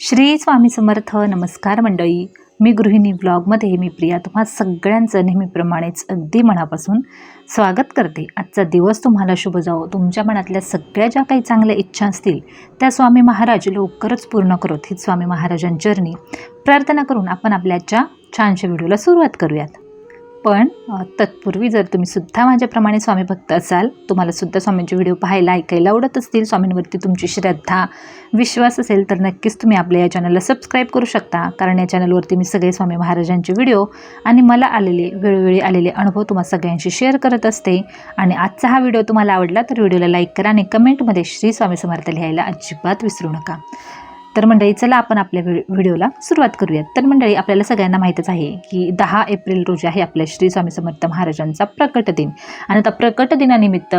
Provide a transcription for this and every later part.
श्री स्वामी समर्थ नमस्कार मंडळी. मी गृहिणी ब्लॉगमध्ये मी प्रिया. तुम्हा सगळ्यांचं नेहमीप्रमाणेच अगदी मनापासून स्वागत करते. आजचा दिवस तुम्हाला शुभ जावो. तुमच्या मनातल्या सगळ्या ज्या काही चांगल्या इच्छा असतील त्या स्वामी महाराज लवकरच पूर्ण करोत. ही स्वामी महाराजांचरणी प्रार्थना करून आपण आपल्याच्या छानशा व्हिडिओला सुरुवात करूयात. पण तत्पूर्वी जर तुम्ही सुद्धा माझ्याप्रमाणे स्वामी भक्त असाल तुम्हाला सुद्धा स्वामींचे व्हिडिओ पाहायला ऐकायला आवडत असतील स्वामींवरती तुमची श्रद्धा विश्वास असेल तर नक्कीच तुम्ही आपल्या या चॅनलला सबस्क्राईब करू शकता. कारण या चॅनलवरती मी सगळे स्वामी महाराजांचे व्हिडिओ आणि मला आलेले वेळोवेळी आलेले अनुभव तुम्हा सगळ्यांशी शेअर करत असते. आणि आजचा हा व्हिडिओ तुम्हाला आवडला तर व्हिडिओला लाईक करा आणि कमेंटमध्ये श्री स्वामी समर्थ लिहायला अजिबात विसरू नका. तर मंडळी चला आपण आपल्या व्हिडिओला सुरुवात करूयात. तर मंडळी आपल्याला सगळ्यांना माहीतच आहे की दहा एप्रिल रोजी आहे आपल्या श्री स्वामी समर्थ महाराजांचा प्रकट दिन. आणि त्या प्रकट दिनानिमित्त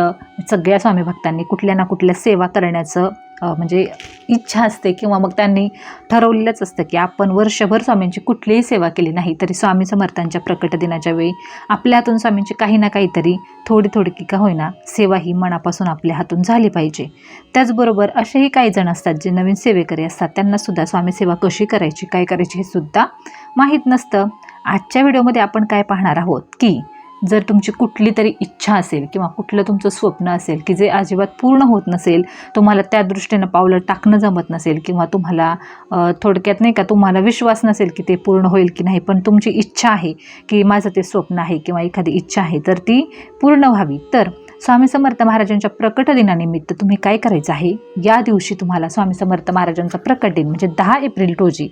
सगळ्या स्वामी भक्तांनी कुठल्या ना कुठल्या सेवा करण्याचं म्हणजे इच्छा असते किंवा मग त्यांनी ठरवलेलंच असतं की आपण वर्षभर स्वामींची कुठलीही सेवा केली नाही तरी स्वामी समर्थांच्या प्रकट दिनाच्या वेळी आपल्या हातून स्वामींची काही ना काहीतरी थोडी थोडी की का होईना सेवा ही मनापासून आपल्या हातून झाली पाहिजे. त्याचबरोबर असेही काही जण असतात जे नवीन सेवेकरी असतात त्यांनासुद्धा स्वामी सेवा कशी करायची काय करायची हे सुद्धा माहीत नसतं. आजच्या व्हिडिओमध्ये आपण काय पाहणार आहोत की जर तुमची कुठली तरी इच्छा असेल किंवा कुठलं तुमचं स्वप्न असेल की जे अजिबात पूर्ण होत नसेल तुम्हाला त्या दृष्टीनं पावलं टाकणं जमत नसेल किंवा तुम्हाला थोडक्यात नाही का तुम्हाला विश्वास नसेल की ते पूर्ण होईल की नाही पण तुमची इच्छा आहे की माझं ते स्वप्न आहे किंवा एखादी इच्छा आहे तर ती पूर्ण व्हावी. तर स्वामी समर्थ महाराजांच्या प्रकट दिनानिमित्त तुम्ही काय करायचं आहे? या दिवशी तुम्हाला स्वामी समर्थ महाराजांचा प्रकट दिन म्हणजे दहा एप्रिल रोजी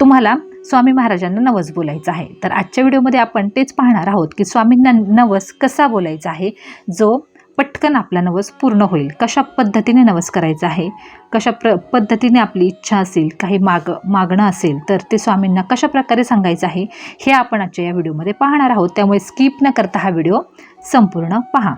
तुम्हाला स्वामी महाराजांना नवस बोलायचं आहे. तर आजच्या व्हिडिओमध्ये आपण तेच पाहणार आहोत की स्वामींना नवस कसा बोलायचा आहे जो पटकन आपला नवस पूर्ण होईल. कशा पद्धतीने नवस करायचा आहे कशा प्र पद्धतीने आपली इच्छा असेल काही माग मागणं असेल तर ते स्वामींना कशा प्रकारे सांगायचं आहे हे आपण आजच्या या व्हिडिओमध्ये पाहणार आहोत. त्यामुळे स्किप न करता हा व्हिडिओ संपूर्ण पहा.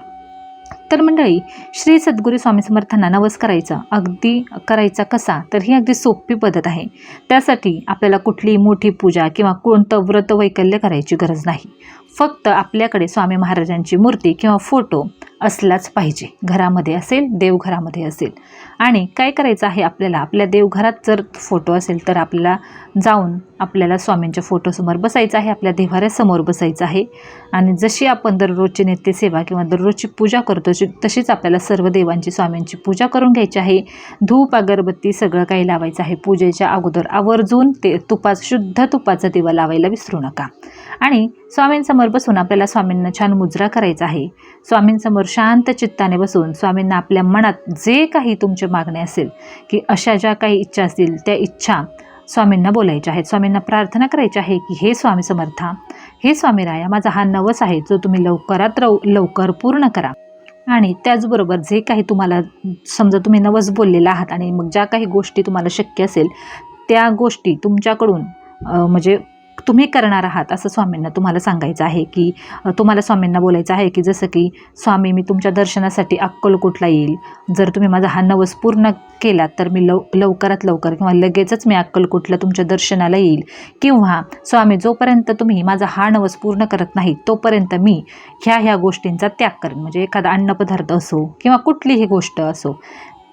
तर मंडळी श्री सद्गुरू स्वामी समर्थांना नवस करायचा अगदी करायचा कसा तर ही अगदी सोपी पद्धत आहे. त्यासाठी आपल्याला कुठलीही मोठी पूजा किंवा कोणतं व्रत वैकल्य करायची गरज नाही. फक्त आपल्याकडे स्वामी महाराजांची मूर्ती किंवा फोटो असलाच पाहिजे. घरामध्ये असेल देवघरामध्ये असेल. आणि काय करायचं आहे आपल्याला? आपल्या देवघरात जर फोटो असेल तर आपल्याला जाऊन आपल्याला स्वामींच्या फोटोसमोर बसायचं आहे आपल्या देव्हाऱ्यासमोर बसायचं आहे. आणि जशी आपण दररोजची नित्यसेवा किंवा दररोजची पूजा करतो तशीच आपल्याला सर्व देवांची स्वामींची पूजा करून घ्यायची आहे. धूप अगरबत्ती सगळं काही लावायचं आहे. पूजेच्या अगोदर आवर्जून ते तुपाचं शुद्ध तुपाचा दिवा लावायला विसरू नका. आणि स्वामींसमोर बसून आपल्याला स्वामींना छान मुजरा करायचा आहे. स्वामींसमोर शांत चित्ताने बसून स्वामींना आपल्या मनात जे काही तुमचे मागणे असेल की अशा ज्या काही इच्छा असतील त्या इच्छा स्वामींना बोलायच्या आहेत. स्वामींना प्रार्थना करायची आहे की हे स्वामी समर्था हे स्वामी राया माझा हा नवस आहे जो तुम्ही लवकरात लव लवकर पूर्ण करा. आणि त्याचबरोबर जे काही तुम्हाला समजा तुम्ही नवस बोललेला आहात आणि मग ज्या काही गोष्टी तुम्हाला शक्य असेल त्या गोष्टी तुमच्याकडून म्हणजे तुम्ही करणार आहात असं स्वामींना तुम्हाला सांगायचं आहे की तुम्हाला स्वामींना बोलायचं आहे की जसं की स्वामी मी तुमच्या दर्शनासाठी अक्कलकोटला येईल. जर तुम्ही माझा हा नवस पूर्ण केला तर मी लव लवकरात लवकर किंवा लगेचच मी अक्कलकोटला तुमच्या दर्शनाला येईल. किंवा स्वामी जोपर्यंत तुम्ही माझा हा नवस पूर्ण करत नाही तोपर्यंत मी ह्या ह्या गोष्टींचा त्याग करेन. म्हणजे एखादा अन्नपदार्थ असो किंवा कुठलीही गोष्ट असो.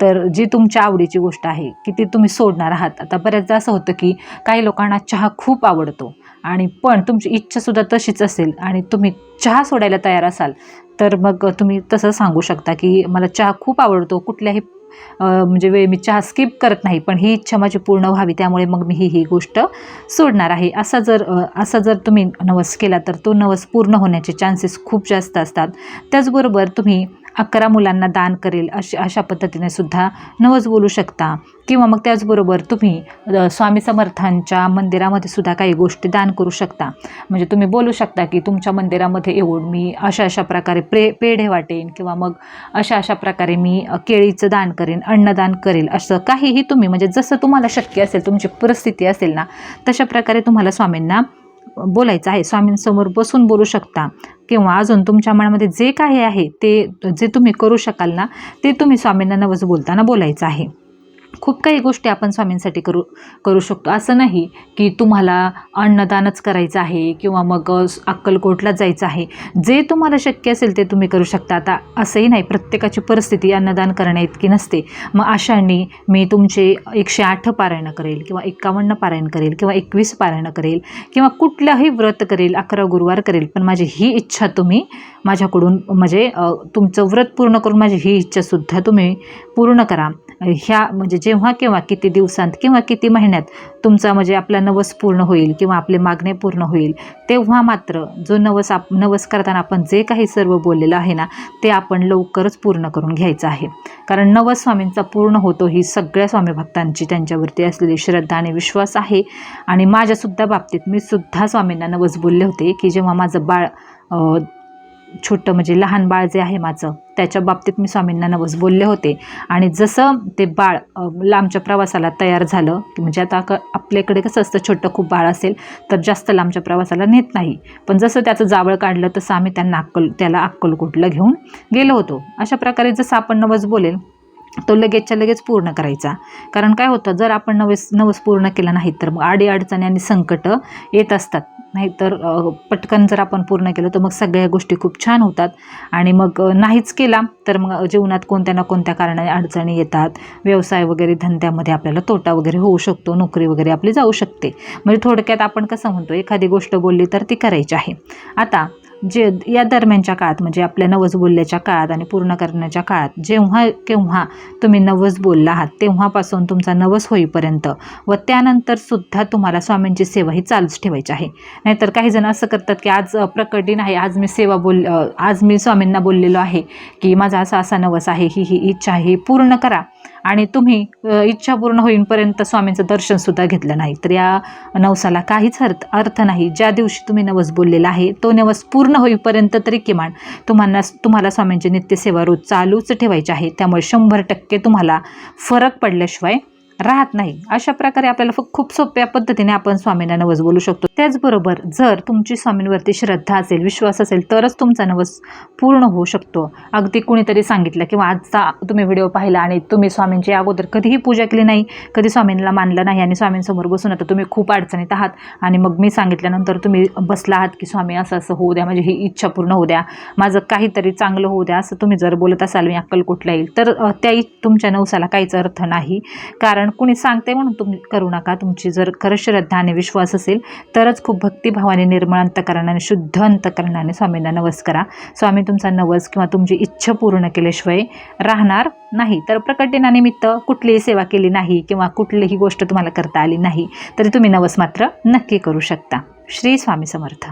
तर जी तुमच्या आवडीची गोष्ट आहे की ती तुम्ही सोडणार आहात. आता बऱ्याचदा असं होतं की काही लोकांना चहा खूप आवडतो आणि पण तुमची इच्छासुद्धा तशीच असेल आणि तुम्ही चहा सोडायला तयार असाल तर मग तुम्ही तसं सांगू शकता की मला चहा खूप आवडतो कुठल्याही म्हणजे वेळी मी चहा स्किप करत नाही पण ही इच्छा माझी पूर्ण व्हावी त्यामुळे मग मी ही ही गोष्ट सोडणार आहे. असा जर असा जर तुम्ही नवस केला तर तो नवस पूर्ण होण्याचे चान्सेस खूप जास्त असतात. त्याचबरोबर तुम्ही अकरा मुलांना दान करेल अशा अशा पद्धतीने सुद्धा नवस बोलू शकता. किंवा मग त्याचबरोबर तुम्ही स्वामी समर्थांच्या मंदिरामध्ये सुद्धा काही गोष्टी दान करू शकता. म्हणजे तुम्ही बोलू शकता की तुमच्या मंदिरामध्ये येऊन मी अशा अशा प्रकारे प्रे पेढे वाटेन किंवा मग अशा अशा प्रकारे मी केळीचं दान करेन अन्नदान करेल असं काहीही तुम्ही म्हणजे जसं तुम्हाला शक्य असेल तुमची परिस्थिती असेल ना तशा प्रकारे तुम्हाला स्वामींना बोलायचं आहे स्वामींसमोर बसून बोलू शकता. किंवा अजून तुमच्या मनामध्ये जे काही आहे ते जे तुम्ही करू शकाल ना ते तुम्ही स्वामींना नवस बोलताना बोलायचं आहे. खूप काही गोष्टी आपण स्वामींसाठी करू करू शकतो. असं नाही की तुम्हाला अन्नदानच करायचं आहे किंवा मग अक्कलकोटला जायचं आहे. जे तुम्हाला शक्य असेल ते तुम्ही करू शकता. आता असंही नाही प्रत्येकाची परिस्थिती अन्नदान करण्या इतकी नसते. मग अशांनी मी तुमचे एकशे आठ पारायणं करेल किंवा एकावन्न पारायण करेल किंवा एकवीस पारायणं करेल किंवा कुठलंही व्रत करेल अकरा गुरुवार करेल पण माझी ही इच्छा तुम्ही माझ्याकडून म्हणजे तुमचं व्रत पूर्ण करून माझी ही इच्छासुद्धा तुम्ही पूर्ण करा. ह्या म्हणजे जेव्हा केव्हा किती दिवसांत किंवा किती महिन्यात तुमचा म्हणजे आपला नवस पूर्ण होईल किंवा आपले मागणे पूर्ण होईल तेव्हा मात्र जो नवस आप नवस करताना आपण जे काही सर्व बोललेलं आहे ना ते आपण लवकरच पूर्ण करून घ्यायचं आहे. कारण नवस स्वामींचा पूर्ण होतो ही सगळ्या स्वामी भक्तांची त्यांच्यावरती असलेली श्रद्धा आणि विश्वास आहे. आणि माझ्यासुद्धा बाबतीत मी सुद्धा स्वामींना नवस बोलले होते की जेव्हा माझं बाळ छोटं म्हणजे लहान बाळ जे आहे माझं त्याच्या बाबतीत मी स्वामींना नवस बोलले होते. आणि जसं ते बाळ लांबच्या प्रवासाला तयार झालं की म्हणजे आता क आपल्याकडे कसं असतं छोटं खूप बाळ असेल तर जास्त लांबच्या प्रवासाला नेत नाही. पण जसं त्याचं जावळ काढलं तसं आम्ही त्यांना अक्कल त्याला अक्कलकोटला घेऊन गेलो होतो. अशा प्रकारे जसं आपण नवस बोलेल तो लगेचच्या लगेच पूर्ण करायचा. कारण काय होतं जर आपण नवस नवस पूर्ण केला नाही तर मग आडी अडचणी आणि संकट येत असतात. नाहीतर पटकन जर आपण पूर्ण केलं तर मग सगळ्या गोष्टी खूप छान होतात. आणि मग नाहीच केला तर मग जीवनात कोणत्या ना कोणत्या कारणाने अडचणी येतात. व्यवसाय वगैरे धंद्यामध्ये आपल्याला तोटा वगैरे होऊ शकतो नोकरी वगैरे आपली जाऊ शकते. म्हणजे थोडक्यात आपण कसं म्हणतो एखादी गोष्ट बोलली तर ती करायची आहे. आता जे या दरम्यानच्या काळात म्हणजे आपल्या नवस बोलल्याच्या काळात आणि पूर्ण करण्याच्या काळात जेव्हा केव्हा तुम्ही नवस बोलला आहात तेव्हापासून तुमचा नवस होईपर्यंत व त्यानंतर सुद्धा तुम्हाला स्वामींची सेवा ही चालूच ठेवायची आहे. नाहीतर काही जण असं करतात की आज अ, आहे आज मी सेवा बोल आज मी स्वामींना बोललेलो आहे की माझा असा असा नवस आहे ही ही इच्छा आहे ही पूर्ण करा. आणि तुम्ही इच्छा पूर्ण होईपर्यंत स्वामींचं दर्शनसुद्धा घेतलं नाही. तर या नवसाला काहीच अर्थ अर्थ नाही. ज्या दिवशी तुम्ही नवस बोललेला आहे तो नवस पूर्ण होईपर्यंत तरी किमान तुम्हाला तुम्हाला स्वामींची नित्यसेवा रोज चालूच ठेवायची आहे. त्यामुळे शंभर टक्के तुम्हाला फरक पडल्याशिवाय राहत नाही. अशा प्रकारे आपल्याला खूप सोप्या पद्धतीने आपण स्वामींना नवस बोलू शकतो. त्याचबरोबर जर तुमची स्वामींवरती श्रद्धा असेल विश्वास असेल तरच तुमचा नवस पूर्ण होऊ शकतो. अगदी कुणीतरी सांगितलं किंवा आजचा तुम्ही व्हिडिओ पाहिला आणि तुम्ही स्वामींची अगोदर कधीही पूजा केली नाही कधी स्वामींना मानलं नाही आणि स्वामींसमोर बसून आता तुम्ही खूप अडचणीत आहात आणि मग मी सांगितल्यानंतर तुम्ही बसला आहात की स्वामी असं असं होऊ द्या माझी ही इच्छा पूर्ण होऊ द्या. माझं काहीतरी चांगलं होऊ द्या असं तुम्ही जर बोलत असाल मी अक्कल कुठला येईल. तर त्याही तुमच्या नवसाला काहीच अर्थ नाही. कारण कुणी सांगते म्हणून तुम्ही करू नका. तुमची जर खरंच श्रद्धा आणि विश्वास असेल तरच खूप भक्तिभावाने निर्मळ अंतकरणाने शुद्ध अंतकरणाने स्वामींना नवस करा. स्वामी तुमचा नवस किंवा तुमची इच्छा पूर्ण केल्याशिवाय राहणार नाही. तर प्रकट दिनानिमित्त कुठलीही सेवा केली नाही किंवा कुठलीही गोष्ट तुम्हाला करता आली नाही तरी तुम्ही नवस मात्र नक्की करू शकता. श्री स्वामी समर्थ.